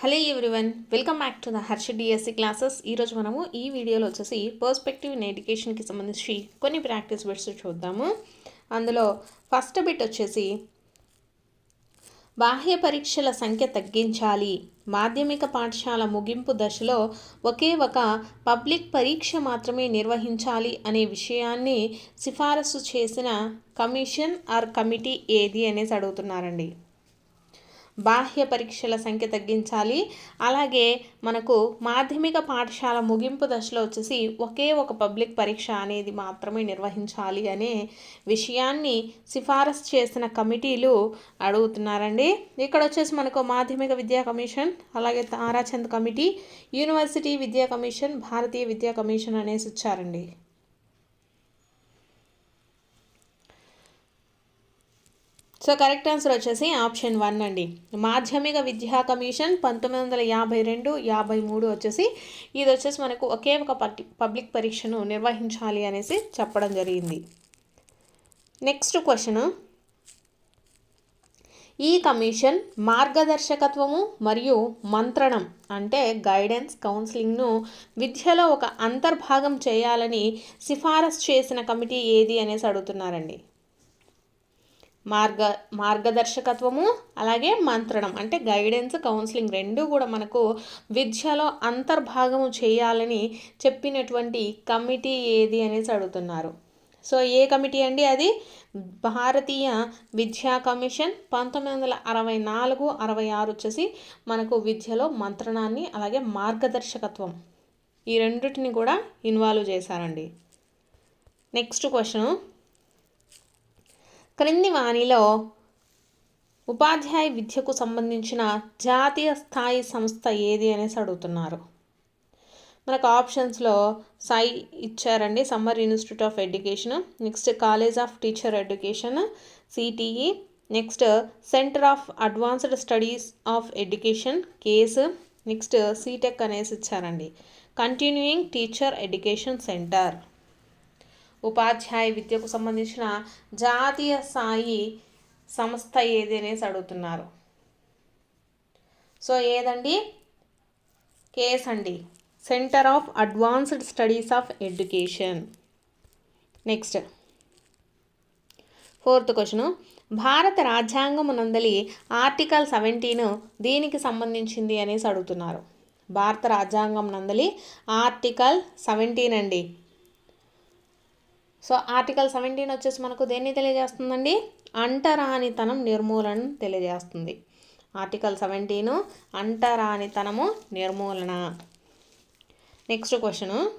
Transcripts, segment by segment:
Hello everyone welcome back to the Harsha DSC classes. ఈరోజు మనము ఈ వీడియోలో వచ్చేసి పర్స్పెక్టివ్ ఇన్ ఎడ్యుకేషన్కి సంబంధించి కొన్ని ప్రాక్టీస్ బిట్స్ చూద్దాము. అందులో ఫస్ట్ బిట్ వచ్చేసి బాహ్య పరీక్షల సంఖ్య తగ్గించాలి. మాధ్యమిక పాఠశాల ముగింపు దశలో ఒకే ఒక పబ్లిక్ పరీక్ష మాత్రమే నిర్వహించాలి అనే విషయాన్ని సిఫారసు చేసిన కమిషన్ ఆర్ కమిటీ ఏది అనేసి అడుగుతున్నారండి. బాహ్య పరీక్షల సంఖ్య తగ్గించాలి. అలాగే మనకు మాధ్యమిక పాఠశాల ముగింపు దశలో వచ్చేసి ఒకే ఒక పబ్లిక్ పరీక్ష అనేది మాత్రమే నిర్వహించాలి అనే విషయాన్ని సిఫారసు చేసిన కమిటీలు అడుగుతున్నారండి. ఇక్కడ వచ్చేసి మనకు మాధ్యమిక విద్యా కమిషన్ అలాగే తారాచంద్ కమిటీ యూనివర్సిటీ విద్యా కమిషన్ భారతీయ విద్యా కమిషన్ అనేసి ఇచ్చారండి సో కరెక్ట్ ఆన్సర్ వచ్చేసి ఆప్షన్ వన్ అండి. మాధ్యమిక విద్యా కమిషన్ పంతొమ్మిది వందల యాభై రెండు యాభై మూడు వచ్చేసి ఇది వచ్చేసి మనకు ఒకే ఒక పబ్లిక్ పరీక్షను నిర్వహించాలి అనేసి చెప్పడం జరిగింది. Next question. ఈ కమిషన్ మార్గదర్శకత్వము మరియు మంత్రణం అంటే గైడెన్స్ కౌన్సిలింగ్ను విద్యలో ఒక అంతర్భాగం చేయాలని సిఫారసు చేసిన కమిటీ ఏది అనేసి అడుగుతున్నారండి. మార్గ మార్గదర్శకత్వము అలాగే మంత్రణం అంటే గైడెన్స్ కౌన్సిలింగ్ రెండు కూడా మనకు విద్యలో అంతర్భాగము చేయాలని చెప్పినటువంటి కమిటీ ఏది అనేసి అడుగుతున్నారు. సో ఏ కమిటీ అండి అది? భారతీయ విద్యా కమిషన్ పంతొమ్మిది వందల అరవై నాలుగు అరవై ఆరు వచ్చేసి మనకు విద్యలో మంత్రణాన్ని అలాగే మార్గదర్శకత్వం ఈ రెండింటిని కూడా ఇన్వాల్వ్ చేశారండి. నెక్స్ట్ క్వశ్చన్ క్రింది వాణిలో ఉపాధ్యాయ విద్యకు సంబంధించిన జాతీయ స్థాయి సంస్థ ఏది అనేసి అడుగుతున్నారు. మనకు ఆప్షన్స్లో సై ఇచ్చారండి. Summer institute of education next college of teacher education CTE next centre of advanced studies of education CASE next C-Tech అనేసి ఇచ్చారండి. Continuing teacher education centre. ఉపాధ్యాయ విద్యకు సంబంధించిన జాతీయ స్థాయి సంస్థ ఏది అనేసి అడుగుతున్నారు. సో ఏదండి? కేస్ అండి. Centre of advanced studies of education next fourth question భారత రాజ్యాంగం నందలి ఆర్టికల్ సెవెంటీన్ దీనికి సంబంధించింది అనేసి అడుగుతున్నారు. భారత రాజ్యాంగం నందలి ఆర్టికల్ సెవెంటీన్ అండి. సో ఆర్టికల్ సెవెంటీన్ వచ్చేసి మనకు దేన్ని తెలియజేస్తుందండి? అంటరానితనం నిర్మూలన తెలియజేస్తుంది. ఆర్టికల్ సెవెంటీను అంటరానితనము నిర్మూలన. Next question.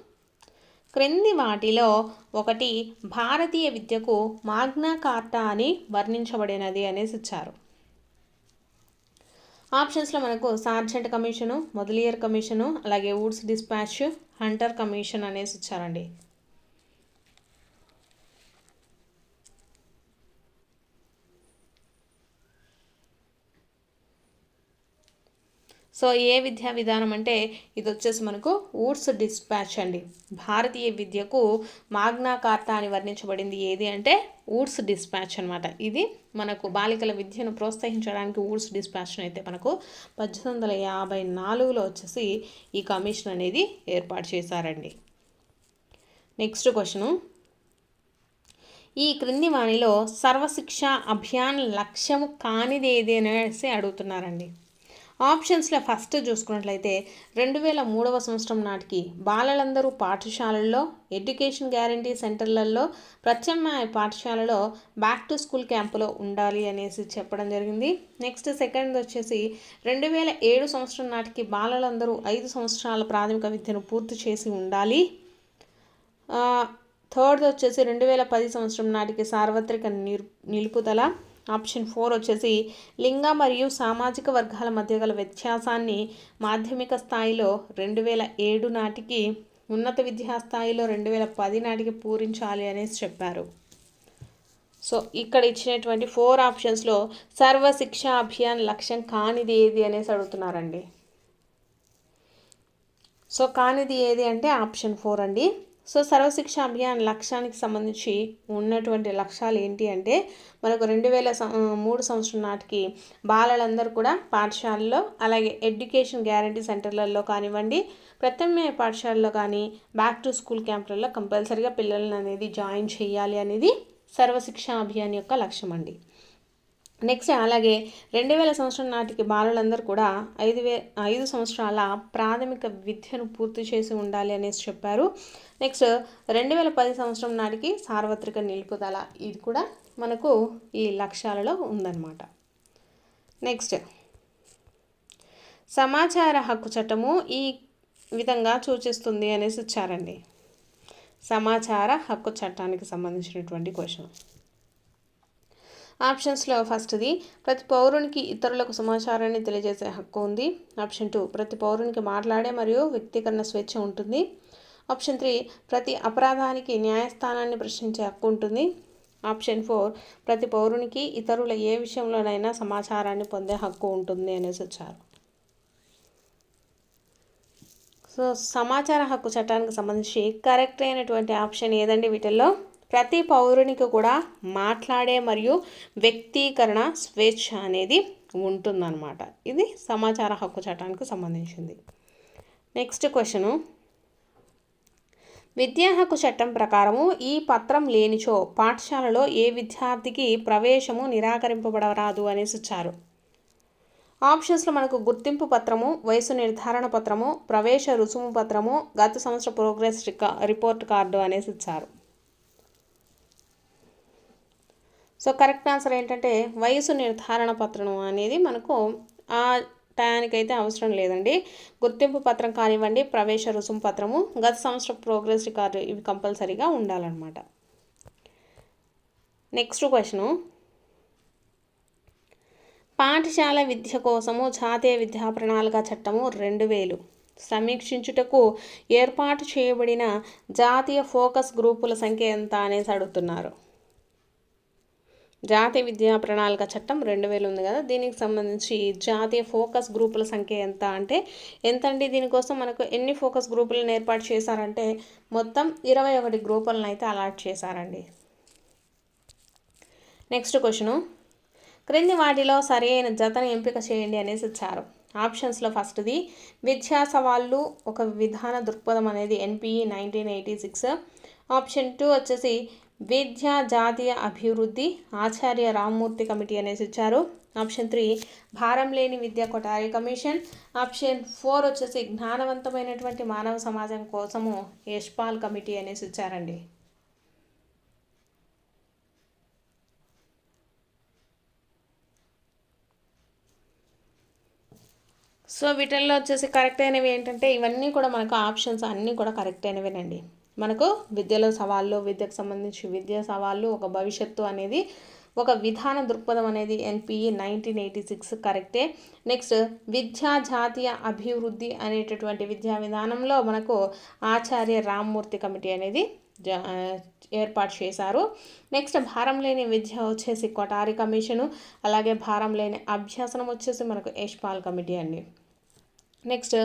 క్రింది వాటిలో ఒకటి భారతీయ విద్యకు మాగ్నా కార్టా అని వర్ణించబడినది అనేసి ఇచ్చారు. ఆప్షన్స్లో మనకు సార్జెంట్ కమిషను మొదలియర్ కమిషను అలాగే వుడ్స్ డిస్పాచ్ హంటర్ కమిషన్ అనేసి ఇచ్చారండి. సో ఏ విద్యా విధానం అంటే ఇది వచ్చేసి మనకు ఊడ్స్ డిస్పాచ్ అండి. భారతీయ విద్యకు మాగ్నా కార్తా అని వర్ణించబడింది ఏది అంటే ఊడ్స్ డిస్పాచ్ అనమాట ఇది మనకు బాలికల విద్యను ప్రోత్సహించడానికి ఊడ్స్ డిస్పాచ్ను అయితే మనకు పద్దెనిమిది వందల యాభై నాలుగులో వచ్చేసి ఈ కమిషన్ అనేది ఏర్పాటు చేశారండి. Next question. ఈ క్రింది వాణిలో సర్వశిక్ష అభియాన్ లక్ష్యము కానిది ఏది అనేసి అడుగుతున్నారండి. ఆప్షన్స్లో ఫస్ట్ చూసుకున్నట్లయితే రెండు వేల మూడవ సంవత్సరం నాటికి బాలలందరూ పాఠశాలల్లో ఎడ్యుకేషన్ గ్యారంటీ సెంటర్లలో ప్రత్యామ్నాయ పాఠశాలలో బ్యాక్ టు స్కూల్ క్యాంపులో ఉండాలి అనేసి చెప్పడం జరిగింది. నెక్స్ట్ సెకండ్ వచ్చేసి రెండు వేల ఏడు సంవత్సరం నాటికి బాలలందరూ ఐదు సంవత్సరాల ప్రాథమిక విద్యను పూర్తి చేసి ఉండాలి. థర్డ్ వచ్చేసి రెండు వేల పది సంవత్సరం నాటికి సార్వత్రిక నిర్ నిలుపుదల. ఆప్షన్ ఫోర్ వచ్చేసి లింగ మరియు సామాజిక వర్గాల మధ్య గల వ్యత్యాసాన్ని మాధ్యమిక స్థాయిలో రెండు వేల ఏడు నాటికి ఉన్నత విద్యా స్థాయిలో రెండు వేల పది నాటికి పూరించాలి అనేసి చెప్పారు. సో ఇక్కడ ఇచ్చినటువంటి ఫోర్ ఆప్షన్స్లో సర్వ శిక్షా అభియాన్ లక్ష్యం కానిది ఏది అనేసి అడుగుతున్నారండి. సో కానిది ఏది అంటే ఆప్షన్ ఫోర్ అండి. సో సర్వశిక్ష అభియాన్ లక్ష్యానికి సంబంధించి ఉన్నటువంటి లక్ష్యాలు ఏంటి అంటే మనకు రెండు వేల మూడు సంవత్సరం నాటికి బాలలందరూ కూడా పాఠశాలలో అలాగే ఎడ్యుకేషన్ గ్యారంటీ సెంటర్లలో కానివ్వండి ప్రత్యామ్నాయ పాఠశాలలో కానీ బ్యాక్ టు స్కూల్ క్యాంపులలో కంపల్సరీగా పిల్లలను అనేది జాయిన్ చేయాలి అనేది సర్వశిక్ష అభియాన్ యొక్క లక్ష్యం అండి. నెక్స్ట్ అలాగే రెండు వేల సంవత్సరం నాటికి బాలులందరూ కూడా ఐదు వే ఐదు సంవత్సరాల ప్రాథమిక విద్యను పూర్తి చేసి ఉండాలి అనేసి చెప్పారు. నెక్స్ట్ రెండు వేల పది సంవత్సరం నాటికి సార్వత్రిక నిలుపుదల ఇది కూడా మనకు ఈ లక్ష్యాలలో ఉందన్నమాట. నెక్స్ట్ సమాచార హక్కు చట్టము ఈ విధంగా సూచిస్తుంది అనేసి ఇచ్చారండి. సమాచార హక్కు చట్టానికి సంబంధించినటువంటి క్వశ్చన్. ఆప్షన్స్లో ఫస్ట్ది ప్రతి పౌరునికి ఇతరులకు సమాచారాన్ని తెలియజేసే హక్కు ఉంది. ఆప్షన్ టూ ప్రతి పౌరునికి మాట్లాడే మరియు వ్యక్తీకరణ స్వేచ్ఛ ఉంటుంది. ఆప్షన్ త్రీ ప్రతి అపరాధానికి న్యాయస్థానాన్ని ప్రశ్నించే హక్కు ఉంటుంది. ఆప్షన్ ఫోర్ ప్రతి పౌరునికి ఇతరుల ఏ విషయంలోనైనా సమాచారాన్ని పొందే హక్కు ఉంటుంది అనేసి వచ్చారు. సో సమాచార హక్కు చట్టానికి సంబంధించి కరెక్ట్ అయినటువంటి ఆప్షన్ ఏదండి వీటిల్లో? ప్రతి పౌరునికి కూడా మాట్లాడే మరియు వ్యక్తీకరణ స్వేచ్ఛ అనేది ఉంటుందన్నమాట. ఇది సమాచార హక్కు చట్టానికి సంబంధించింది. నెక్స్ట్ క్వశ్చను విద్యా హక్కు చట్టం ప్రకారము ఈ పత్రం లేనిచో పాఠశాలలో ఏ విద్యార్థికి ప్రవేశము నిరాకరింపబడరాదు అనేసి ఇచ్చారు. ఆప్షన్స్లో మనకు గుర్తింపు పత్రము వయసు నిర్ధారణ పత్రము ప్రవేశ రుసుము పత్రము గత సంవత్సర ప్రోగ్రెస్ రిపోర్ట్ కార్డు అనేసి ఇచ్చారు. సో కరెక్ట్ ఆన్సర్ ఏంటంటే వయసు నిర్ధారణ పత్రం అనేది మనకు ఆ టయానికైతే అవసరం లేదండి. గుర్తింపు పత్రం కానివ్వండి ప్రవేశ రుసుము పత్రము గత సంవత్సరం ప్రోగ్రెస్ రికార్డు ఇవి కంపల్సరీగా ఉండాలన్నమాట. Next question. పాఠశాల విద్య కోసము జాతీయ విద్యా ప్రణాళిక చట్టము రెండు వేలు. సమీక్షించుటకు ఏర్పాటు చేయబడిన జాతీయ ఫోకస్ గ్రూపుల సంఖ్య ఎంత అనేసి అడుగుతున్నారు. జాతీయ విద్యా ప్రణాళిక చట్టం రెండు వేలు ఉంది కదా. దీనికి సంబంధించి జాతీయ ఫోకస్ గ్రూపుల సంఖ్య ఎంత అంటే ఎంత అండి? దీనికోసం మనకు ఎన్ని ఫోకస్ గ్రూపులను ఏర్పాటు చేశారంటే మొత్తం ఇరవై ఒకటి గ్రూపులను అయితే అలాట్ చేశారండి. Next question. క్రింది వాటిలో సరైన జతను ఎంపిక చేయండి అనేసి ఇచ్చారు. ఆప్షన్స్లో ఫస్ట్ది విద్యా సవాళ్ళు ఒక విధాన దృక్పథం అనేది NPE nineteen eighty six option two వచ్చేసి విద్యా జాతీయ అభివృద్ధి ఆచార్య రామ్మూర్తి కమిటీ అనేసి ఇచ్చారు. ఆప్షన్ త్రీ భారం లేని విద్య కొటారి కమిషన్. ఆప్షన్ ఫోర్ వచ్చేసి జ్ఞానవంతమైనటువంటి మానవ సమాజం కోసము యశ్పాల్ కమిటీ అనేసి ఇచ్చారండి. సో వీటిల్లో వచ్చేసి కరెక్ట్ అయినవి ఏంటంటే ఇవన్నీ కూడా మనకు ఆప్షన్స్ అన్నీ కూడా కరెక్ట్ అయినవేనండి. మనకు విద్యలో సవాళ్ళు విద్యకు సంబంధించి విద్యా సవాళ్ళు ఒక భవిష్యత్తు అనేది ఒక విధాన దృక్పథం అనేది ఎన్పిఈ నైన్టీన్ ఎయిటీ సిక్స్ కరెక్టే. నెక్స్ట్ విద్యా జాతీయ అభివృద్ధి అనేటటువంటి విద్యా విధానంలో మనకు ఆచార్య రామ్మూర్తి కమిటీ అనేది ఏర్పాటు చేశారు. నెక్స్ట్ భారం లేని విద్య వచ్చేసి కొటారి కమిషను అలాగే భారం లేని అభ్యాసనం వచ్చేసి మనకు యశ్పాల్ కమిటీ అండి. నెక్స్ట్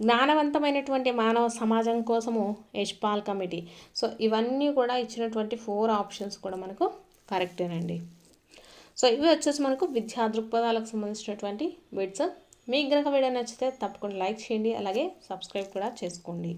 జ్ఞానవంతమైనటువంటి మానవ సమాజం కోసము యశ్పాల్ కమిటీ. సో ఇవన్నీ కూడా ఇచ్చినటువంటి ఫోర్ ఆప్షన్స్ కూడా మనకు కరెక్టేనండి సో ఇవి వచ్చేసి మనకు విద్యా దృక్పథాలకు సంబంధించినటువంటి బిట్స్ మీకు గనక వీడియో నచ్చితే తప్పకుండా లైక్ చేయండి అలాగే సబ్స్క్రైబ్ కూడా చేసుకోండి.